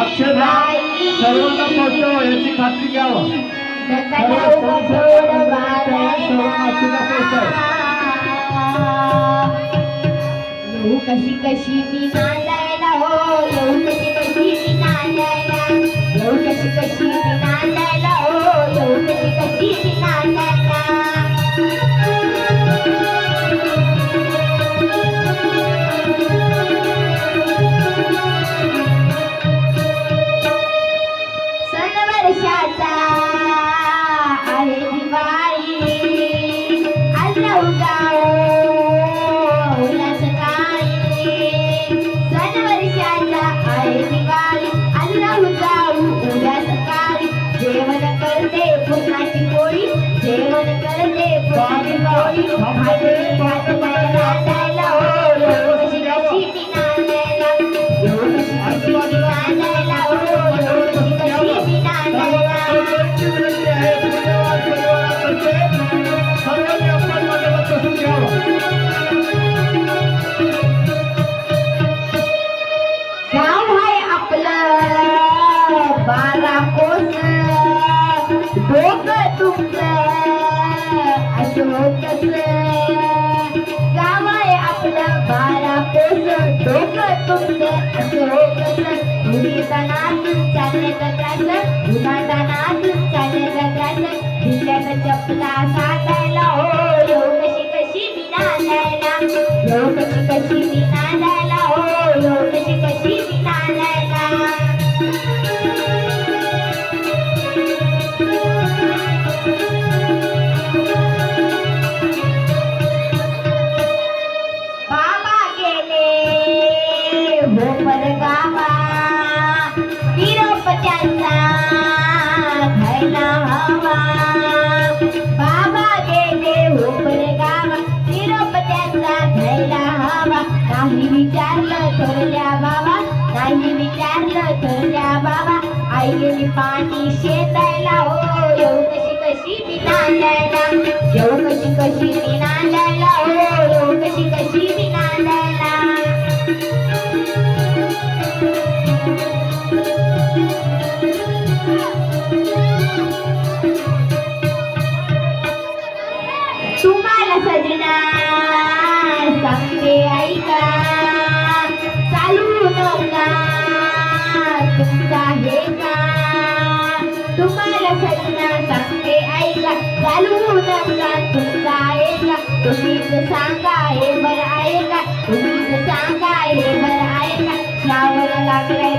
अक्षरशः सर्वांना पोहोचव याची खात्री घ्यावं. कशी कशी मी नांदायला हो येऊ कशी कशी मी नांदायला. येऊ कशी कशी मी नांदायला हो येऊ कशी कशी मी नांदायला. करते पुरणाची पोळी. जेवण करते पुरणाची पोळी. भाकरी भात मला नांदायला हो कशी ती कशी कशी ती नांदायला हो येऊ कशी ती गाव आहे आपलं बारा कोस. डोकं तुमचं अशोकच आपलं बारा कोस डोकं तुमचं अशोकच उडीतानात चालण्याचा त्रास उन्हातानात चालण्याचा त्रास भिजल्याचा चपला साठायला हो येऊ कशी कशी मी नांदायला कशी कशी मी हो कशी पाणी शेतायला हो येऊ कशी कशी मी नांदायला येऊ कशी कशी मी ना तुम्हाला सजना सांगते ऐका. चालू नवला तुमचा हे का? तुम्हाला सजना सांगते ऐका. चालू नवला तुमचा आहे का? तुम्हीच सांगा हे बरं आहे का? तुम्हीच सांगा हे बरं आहे का? नावाला लागलाय